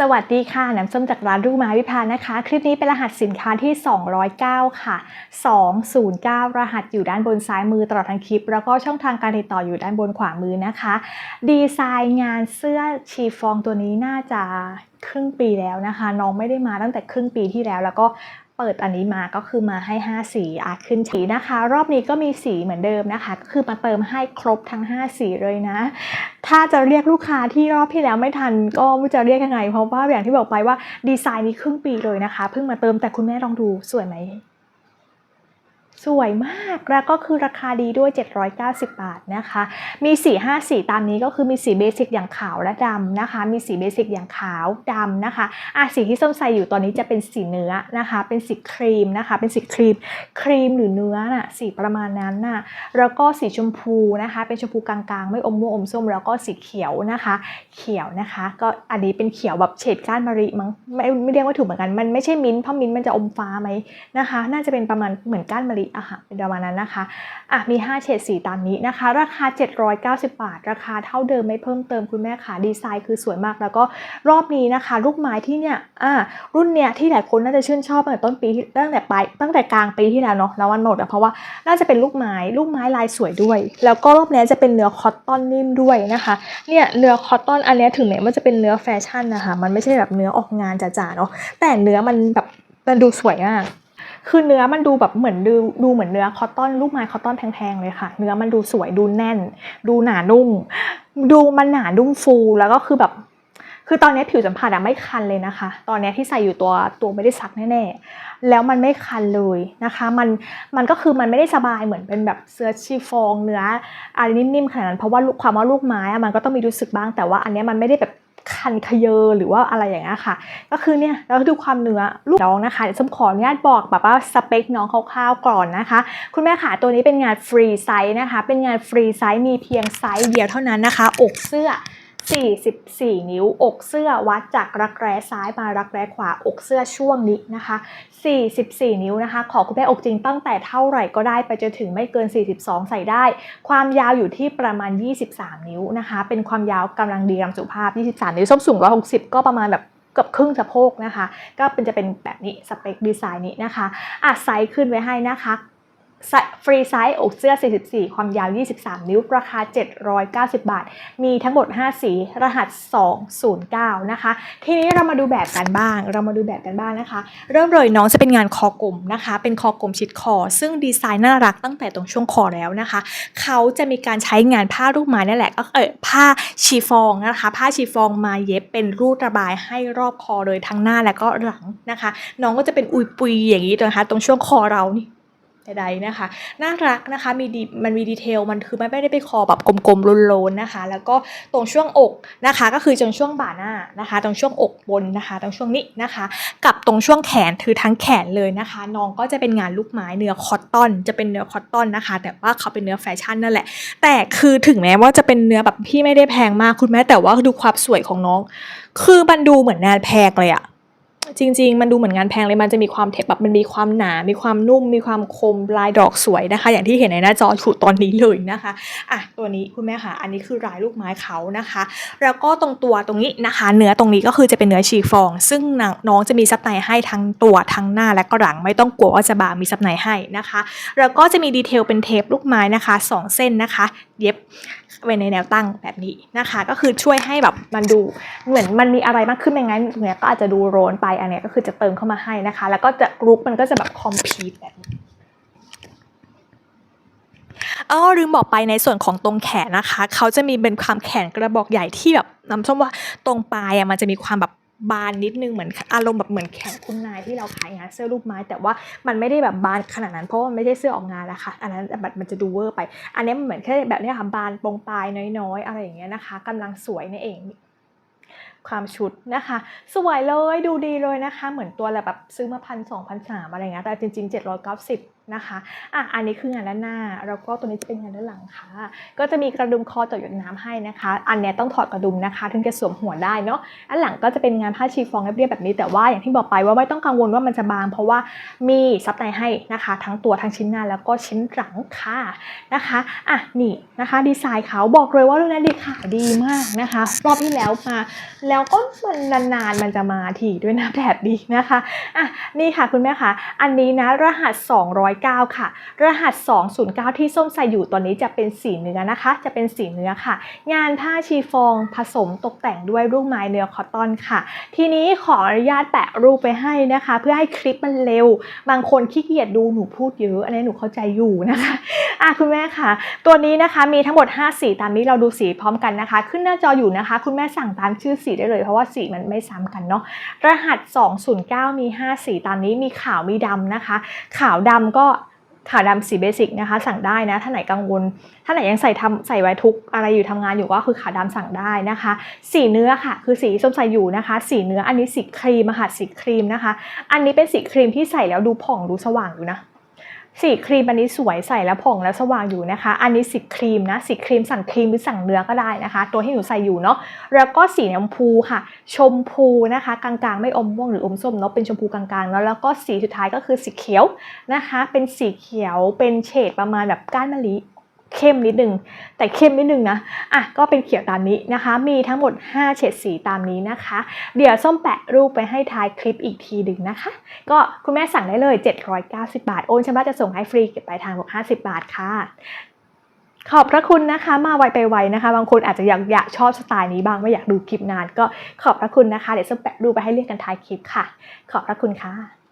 สวัสดีค่ะน้ำส้มจากร้านรุ่งไม้วิพานะคะ คลิปนี้เป็นรหัสสินค้าที่ 209 ค่ะ 209 รหัสอยู่ด้านบนซ้ายมือตลอดทั้งคลิป แล้วก็ช่องทางการติดต่ออยู่ด้านบนขวามือนะคะ ดีไซน์งานเสื้อชีฟองตัวนี้น่าจะครึ่งปีแล้วนะคะ น้องไม่ได้มาตั้งแต่ครึ่งปีที่แล้ว แล้วก็ เปิดอันนี้มาก็คือมาให้ 5 สีอาขึ้นสีนะคะ รอบนี้ก็มีสีเหมือนเดิมนะคะ ก็คือมาเติมให้ครบทั้ง 5 สีเลยนะ ถ้าจะเรียกลูกค้าที่รอบที่แล้วไม่ทันก็ไม่จะเรียกยังไง เพราะว่าอย่างที่บอกไปว่าดีไซน์นี้ครึ่งปีเลยนะคะ เพิ่งมาเติมแต่คุณแม่ลองดูสวยไหม สวยมากแล้วก็คือราคาดีด้วย 790 บาทนะคะ มีสี5สีตามนี้ก็คือมีสีเบสิกอย่างขาวและดำนะคะ มีสีเบสิกอย่างขาวดำนะคะอะสีที่ส้มใส่อยู่ตอนนี้จะเป็นสีเนื้อนะคะ เป็นสีครีมนะคะ เป็นสีครีมครีมหรือเนื้อน่ะสีประมาณนั้นน่ะแล้วก็สีชมพูนะคะ เป็นชมพูกลางๆ ไม่อมม่วงอมส้ม แล้วก็สีเขียวนะคะ เขียวนะคะ ก็อันนี้เป็นเขียวแบบเฉดก้านมะริมั้งไม่ไม่เรียกว่าถูกเหมือนกันมันไม่ใช่มิ้นท์เพราะมิ้นท์มันจะอมฟ้าไหมนะคะ น่าจะเป็นประมาณเหมือนก้านมะริอะค่ะเป็นประมาณนั้นนะคะอะมี 5 เฉดสีตามนี้นะคะ ราคา 790 บาท ราคาเท่าเดิมไม่เพิ่มเติมคุณแม่ขาดีไซน์คือสวยมาก แล้วก็รอบนี้นะคะ ลูกไม้ที่เนี่ยอะรุ่นเนี้ยที่หลายคนน่าจะชื่นชอบตั้งแต่ต้นปีตั้งแต่ปลายตั้งแต่กลางปีที่แล้วเนาะแล้ววันหมดอะเพราะว่าน่าจะเป็นลูกไม้ลูกไม้ลายสวยด้วย แล้วก็รอบนี้จะเป็นเนื้อคอตตอนนิ่มด้วยนะคะเนี่ยเนื้อคอตตอนอันนี้ถึงแม้ว่าจะเป็นเนื้อแฟชั่นนะคะมันไม่ใช่แบบเนื้อออกงานจ๋าๆเนาะแต่เนื้อมันแบบมันดูสวยมาก คือเนื้อมันดูแบบเหมือนดูดูเหมือนเนื้อคอตตอนลูกไม้คอตตอนแพงๆเลยค่ะ เนื้อมันดูสวยดูแน่น ดูหนานุ่ม ดูมันหนานุ่มฟูแล้วก็คือแบบ คือตอนนี้ผิวสัมผัสอะไม่คันเลยนะคะ ตอนนี้ที่ใส่อยู่ตัวตัวไม่ได้ซักแน่ๆ แล้วมันไม่คันเลยนะคะ มันมันก็คือมันไม่ได้สบายเหมือนเป็นแบบเสื้อชีฟองเนื้ออะไรนิ่มๆขนาดนั้นเพราะว่าลูกความว่าลูกไม้อะมันก็ต้องมีรู้สึกบ้างแต่ว่าอันนี้มันไม่ได้แบบคันขยเยอหรือว่าอะไรอย่างเงี้ยค่ะ ก็คือเนี่ยเราดูความเนื้อลูกน้องนะคะเดี๋ยวส้มขออนุญาตบอกแบบว่าสเปคน้องคร่าวๆก่อนนะคะ คุณแม่ขาตัวนี้เป็นงานฟรีไซส์นะคะ เป็นงานฟรีไซส์มีเพียงไซส์เดียวเท่านั้นนะคะ อกเสื้อ 44 นิ้ว อกเสื้อวัดจากรักแร้ซ้ายมารักแร้ขวา อกเสื้อช่วงนี้นะคะ 44 นิ้วนะคะ ขอคุณแม่อกจริงตั้งแต่เท่าไหร่ก็ได้ไปจนถึงไม่เกิน 42 ใส่ได้ ความยาวอยู่ที่ประมาณ 23 นิ้วนะคะ เป็นความยาวกำลังดีกำลังสุภาพ 23 นิ้วส้มสูง 160 ก็ประมาณแบบเกือบครึ่งสะโพกนะคะ ก็เป็นจะเป็นแบบนี้สเปคดีไซน์นี้นะคะอะไซส์ขึ้นไว้ให้นะคะ ฟรีไซส์อกเสื้อ 44 ความยาว 23 นิ้ว ราคา 790 บาท มีทั้งหมด 5 สี รหัส 209 นะคะ ทีนี้เรามาดูแบบกันบ้าง เรามาดูแบบกันบ้างนะคะ เริ่มเลยน้องจะเป็นงานคอกลมนะคะ เป็นคอกลมชิดคอ ซึ่งดีไซน์น่ารักตั้งแต่ตรงช่วงคอแล้วนะคะ เขาจะมีการใช้งานผ้าลูกไม้นั่นแหละ ก็เออผ้าชีฟองนะคะ ผ้าชีฟองมาเย็บเป็นรูดระบายให้รอบคอเลยทั้งหน้าและก็หลังนะคะ น้องก็จะเป็นอุยปุยอย่างนี้นะคะ ตรงช่วงคอเรานี่ ใดๆนะคะ น่ารักนะคะมีดีมันมีดีเทลมันคือไม่ได้ไปคอแบบกลมๆโลนๆนะคะ แล้วก็ตรงช่วงอกนะคะ ก็คือตรงช่วงบ่าหน้านะคะ ตรงช่วงอกบนนะคะ ตรงช่วงนี้นะคะ กับตรงช่วงแขนคือทั้งแขนเลยนะคะ น้องก็จะเป็นงานลูกไม้เนื้อคอตตอน จะเป็นเนื้อคอตตอนนะคะ แต่ว่าเขาเป็นเนื้อแฟชั่นนั่นแหละ แต่คือถึงแม้ว่าจะเป็นเนื้อแบบพี่ไม่ได้แพงมากคุณแม่แต่ว่าดูความสวยของน้อง คือมันดูเหมือนงานแพงเลยอะ จริง ๆ มันดูเหมือนงานแพงเลยมันจะมีความเทปแบบมันมีความหนา มีความนุ่ม มีความคมลายดอกสวยนะคะ อย่างที่เห็นในหน้าจอถูตอนนี้เลยนะคะอะตัวนี้คุณแม่ค่ะ อันนี้คือลายลูกไม้เขานะคะ แล้วก็ตรงตัวตรงนี้นะคะ เนื้อตรงนี้ก็คือจะเป็นเนื้อชีฟอง ซึ่งน้องจะมีซับในให้ทั้งตัวทั้งหน้าและก็หลังไม่ต้องกลัวว่าจะบามีซับในให้นะคะ แล้วก็จะมีดีเทลเป็นเทปลูกไม้นะคะสองเส้นนะคะ เย็บไว้ในแนวตั้งแบบนี้นะคะ ก็คือช่วยให้แบบมันดูเหมือนมันมีอะไรมากขึ้นไม่งั้นตรงเนี้ก็อาจจะดูโรนไปอันนี้ก็คือจะเติมเข้ามาให้นะคะ แล้วก็จะกรุ๊ปมันก็จะแบบคอมพลีทแบบนี้อ๋อลืมบอกไปในส่วนของตรงแขนนะคะ เขาจะมีเป็นความแขนกระบอกใหญ่ที่แบบน้ำส้มว่าตรงปลายอะมันจะมีความแบบบานนิดนึงเหมือนอารมณ์แบบเหมือนแขนคุณนายที่เราขายงานเสื้อลูกไม้ แต่ว่ามันไม่ได้แบบบานขนาดนั้นเพราะว่าไม่ใช่เสื้อออกงานนะคะอันนั้นแบบมันจะดูเวอร์ไป อันนี้มันเหมือนแค่แบบนี้ค่ะบานตรงปลายน้อยๆ อะไรอย่างเงี้ยนะคะกำลังสวยนั่เอง ความชุดนะคะ สวยเลยดูดีเลยนะคะ เหมือนตัวละแบบซื้อมาพันสองพันสามอะไรเงี้ยแต่จริงๆ 790 นะคะอะอันนี้คืองานด้านหน้า แล้วก็ตัวนี้จะเป็นงานด้านหลังค่ะ ก็จะมีกระดุมคอต่อหยดน้ำให้นะคะ อันเนี้ยต้องถอดกระดุมนะคะ ถึงจะสวมหัวได้เนาะ อันหลังก็จะเป็นงานผ้าชีฟองเรียบๆแบบนี้ แต่ว่าอย่างที่บอกไปว่าไม่ต้องกังวลว่ามันจะบาง เพราะว่ามีซับในให้นะคะ ทั้งตัวทั้งชิ้นหน้าแล้วก็ชิ้นหลังค่ะนะคะ อะนี่นะคะ ดีไซน์เขาบอกเลยว่าเรื่องนี้ดีค่ะดีมากนะคะ รอบที่แล้วมา แล้วก็มันนานๆมันจะมาทีด้วยนะแบบนี้นะคะ อะนี่ค่ะคุณแม่คะอันนี้นะรหัส209 ค่ะ รหัส 209 ที่ส้มใส่อยู่ตอนนี้จะเป็นสีเนื้อนะคะ จะเป็นสีเนื้อค่ะ งานผ้าชีฟองผสมตกแต่งด้วยรูปไม้เนื้อคอตตอนค่ะ ทีนี้ขออนุญาตแปะรูปไปให้นะคะ เพื่อให้คลิปมันเร็ว บางคนขี้เกียจดูหนูพูดเยอะอันนี้หนูเข้าใจอยู่นะคะอะคุณแม่ค่ะ ตัวนี้นะคะมีทั้งหมด 5 สีตามนี้เราดูสีพร้อมกันนะคะ ขึ้นหน้าจออยู่นะคะ คุณแม่สั่งตามชื่อสีได้เลย เพราะว่าสีมันไม่ซ้ำกันเนาะรหัส 209 มี 5 สีตามนี้มีขาวมีดำนะคะ ขาวดำก็ขาวดำสีเบสิกนะคะ สั่งได้นะถ้าไหนกังวล ถ้าไหนยังใส่ทำใส่ไว้ทุกอะไรอยู่ทำงานอยู่ก็คือขาวดำสั่งได้นะคะ สีเนื้อค่ะ คือสีส้มใส่อยู่นะคะ สีเนื้ออันนี้สีครีมค่ะสีครีมนะคะ อันนี้เป็นสีครีมที่ใส่แล้วดูผ่องดูสว่างอยู่นะ สีครีมอันนี้สวยใส่แล้วผ่องแล้วสว่างอยู่นะคะ อันนี้สีครีมนะสีครีมสั่งครีมหรือสั่งเนื้อก็ได้นะคะ ตัวที่หนูใส่อยู่เนาะแล้วก็สีชมพูค่ะ ชมพูนะคะ กลางๆ ไม่อมม่วงหรืออมส้มเนาะเป็นชมพูกลางๆแล้วแล้วก็สีสุดท้ายก็คือสีเขียวนะคะ เป็นสีเขียวเป็นเฉดประมาณแบบก้านมะลิ เข้มนิดนึง แต่เข้มนิดนึงนะอะก็เป็นเขียวตามนี้นะคะ มีทั้งหมด 5 เฉดสีตามนี้นะคะ เดี๋ยวส้มแปะรูปไปให้ท้ายคลิปอีกทีหนึ่งนะคะ ก็คุณแม่สั่งได้เลย 790 บาท โอนชำระจะส่งให้ฟรีเก็บปลายทางบอก50 บาทค่ะขอบพระคุณนะคะ มาไวไปไวนะคะ บางคนอาจจะอยากอยากชอบสไตล์นี้บ้างไม่อยากดูคลิปนาน ก็ขอบพระคุณนะคะ เดี๋ยวส้มแปะรูปไปให้เรียกกันท้ายคลิปค่ะ ขอบพระคุณค่ะ